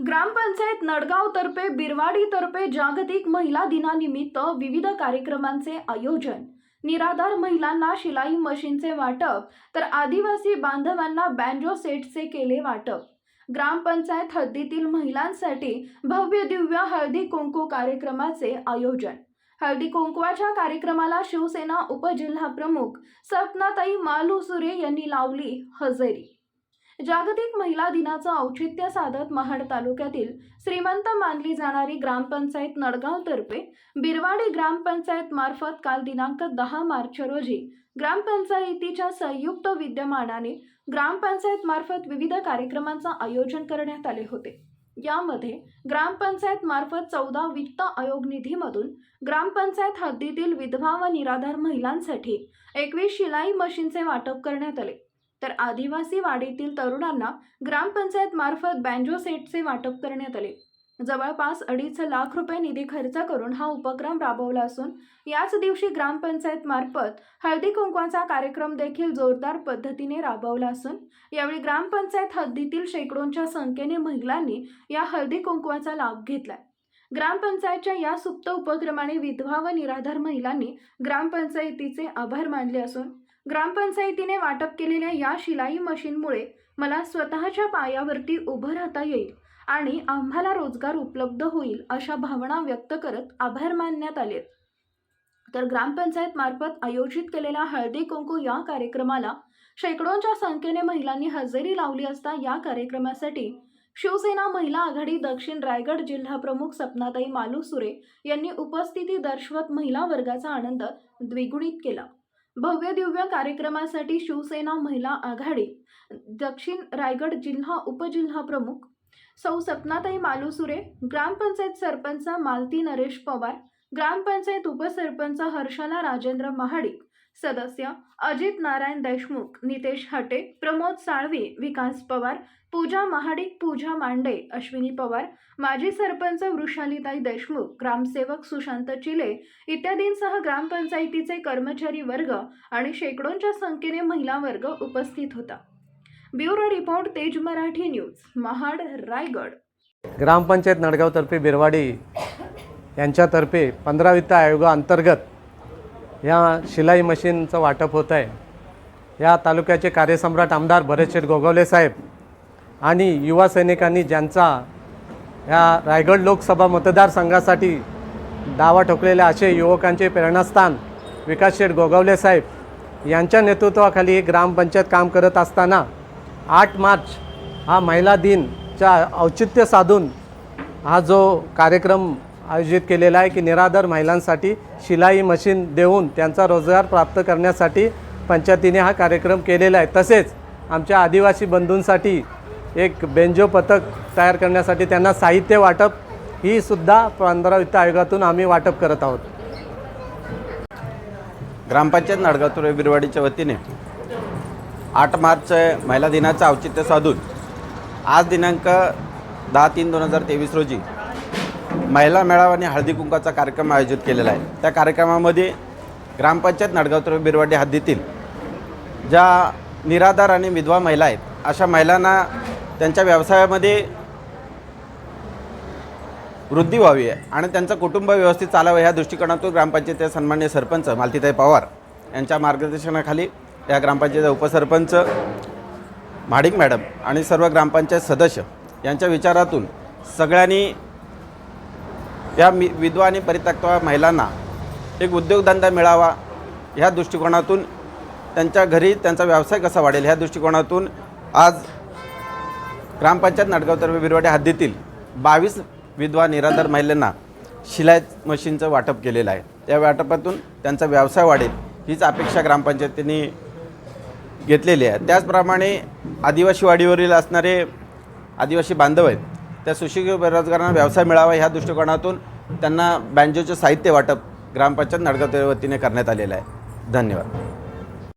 ग्रामपंचायत नडगाव तर्फे बिरवाडी तर्फे जागतिक महिला दिनानिमित्त विविध कार्यक्रमांचे आयोजन. निराधार महिलांना शिलाई मशीनचे वाटप तर आदिवासी बांधवांना बँजो सेटचे केले वाटप. ग्रामपंचायत हद्दीतील महिलांसाठी भव्य दिव्य हळदी कुंकू कार्यक्रमाचे आयोजन. हळदी कुंकवाच्या कार्यक्रमाला शिवसेना उपजिल्हा प्रमुख सपनाताई मालुसुरे यांनी लावली हजेरी. जागतिक महिला दिनाचं औचित्य साधत महाड तालुक्यातील श्रीमंत मानली जाणारी ग्रामपंचायत नडगावतर्फे बिरवाडी ग्रामपंचायत मार्फत काल दिनांक दहा मार्च रोजी ग्रामपंचायतीच्या संयुक्त विद्यमानाने ग्रामपंचायत मार्फत विविध कार्यक्रमांचं आयोजन करण्यात आले होते. यामध्ये ग्रामपंचायत मार्फत चौदा वित्त आयोग निधीमधून ग्रामपंचायत हद्दीतील विधवा व निराधार महिलांसाठी एकवीस शिलाई मशीनचे वाटप करण्यात आले. तर आदिवासी वाडीतील तरुणांना ग्रामपंचायत मार्फत बँजो सेटचे वाटप करण्यात आले. जवळपास अडीच लाख रुपये निधी खर्च करून हा उपक्रम राबवला असून याच दिवशी ग्रामपंचायत मार्फत हळदी कुंकवाचा कार्यक्रम देखील जोरदार पद्धतीने राबवला असून यावेळी ग्रामपंचायत हद्दीतील शेकडोंच्या संख्येने महिलांनी या हळदी कुंकवाचा लाभ घेतलाय. ग्रामपंचायतच्या या सुप्त उपक्रमाने विधवा व निराधार महिलांनी ग्रामपंचायतीचे आभार मानले असून ग्रामपंचायतीने वाटप केलेल्या या शिलाई मशीनमुळे मला स्वतःच्या पायावरती उभं राहता येईल आणि आम्हाला रोजगार उपलब्ध होईल अशा भावना व्यक्त करत आभार मानण्यात आले. तर ग्रामपंचायत मार्फत आयोजित केलेल्या हळदी कुंकू या कार्यक्रमाला शेकडोंच्या संख्येने महिलांनी हजेरी लावली असता या कार्यक्रमासाठी शिवसेना महिला आघाडी दक्षिण रायगड जिल्हा प्रमुख सपनाताई मालुसुरे यांनी उपस्थिती दर्शवत महिला वर्गाचा आनंद द्विगुणित केला. भव्य दिव्य कार्यक्रमासाठी शिवसेना महिला आघाडी दक्षिण रायगड जिल्हा उपजिल्हा प्रमुख सौ सपनाताई मालुसुरे ग्रामपंचायत सरपंच मालती नरेश पवार ग्रामपंचायत उपसरपंच हर्षाला राजेंद्र महाडिक सदस्य अजित नारायण देशमुख नितेश हटे प्रमोद साळवी विकास पवार पूजा महाडिक पूजा मांडे अश्विनी पवार माजी सरपंच वृषालीताई देशमुख ग्रामसेवक सुशांत चिले इत्यादींसह ग्रामपंचायतीचे कर्मचारी वर्ग आणि शेकडोंच्या संख्येने महिला वर्ग उपस्थित होता. Bureau report Tez Marathi news Mahad Raigad. Gram panchayat नडगावतर्फे Birwadi यांच्यातर्फे पंधरा वित्त आयोगाअंतर्गत या शिलाई मशीनचं वाटप होत आहे. या तालुक्याचे कार्यसम्राट आमदार भरतशेठ गोगावले साहेब आणि युवा सैनिकांनी ज्यांचा या रायगड लोकसभा मतदारसंघासाठी दावा ठोकलेल्या असे युवकांचे प्रेरणास्थान विकास शेठ गोगावले साहेब यांच्या नेतृत्वाखाली ग्रामपंचायत काम करत असताना आठ मार्च हा महिला दिनच्या औचित्य साधून हा जो कार्यक्रम आयोजित केलेला आहे की निराधार महिलांसाठी शिलाई मशीन देऊन त्यांचा रोजगार प्राप्त करण्यासाठी पंचायतीने हा कार्यक्रम केलेला आहे. तसेच आमच्या आदिवासी बंधूंसाठी एक बेंजो पथक तयार करण्यासाठी त्यांना साहित्य वाटप ही सुद्धा पंधरा वित्त आयोगातून आम्ही वाटप करत आहोत. ग्रामपंचायत नाडगाव बिरवाडीच्या वतीने आठ मार्च महिला दिनाचं औचित्य साधून आज दिनांक दहा तीन दोन हजार तेवीस रोजी महिला मेळावा आणि हळदी कुंकाचा कार्यक्रम आयोजित केलेला आहे. त्या कार्यक्रमामध्ये ग्रामपंचायत नाडगाव बिरवाडी हद्दीतील ज्या निराधार आणि विधवा महिला आहेत अशा महिलांना त्यांच्या व्यवसायामध्ये वृद्धी व्हावी आहे आणि त्यांचं कुटुंब व्यवस्थित चालावं ह्या दृष्टिकोनातून ग्रामपंचायतीचे सन्मान्य सरपंच मालतीताई पवार यांच्या मार्गदर्शनाखाली या ग्रामपंचायतीचे उपसरपंच म्हाडिक मॅडम आणि सर्व ग्रामपंचायत सदस्य यांच्या विचारातून सगळ्यांनी या मी विधवा आणि परित्यक्ता महिलांना एक उद्योगधंदा मिळावा ह्या दृष्टिकोनातून त्यांच्या घरी त्यांचा व्यवसाय कसा वाढेल ह्या दृष्टिकोनातून आज ग्रामपंचायत नाटगावतर्फे बिरवाडे हद्दीतील बावीस विधवा निराधार महिलांना शिलाई मशीनचं वाटप केलेलं आहे. त्या वाटपातून त्यांचा व्यवसाय वाढेल हीच अपेक्षा ग्रामपंचायतीने घेतलेली आहे. त्याचप्रमाणे आदिवासी वाडीवरील असणारे आदिवासी बांधव आहेत त्या सुशिक्षित बेरोजगारांना व्यवसाय मिळावा ह्या दृष्टिकोनातून त्यांना बँजोचे साहित्य वाटप ग्रामपंचायत नाडगाव वतीने करण्यात आलेलं आहे. धन्यवाद.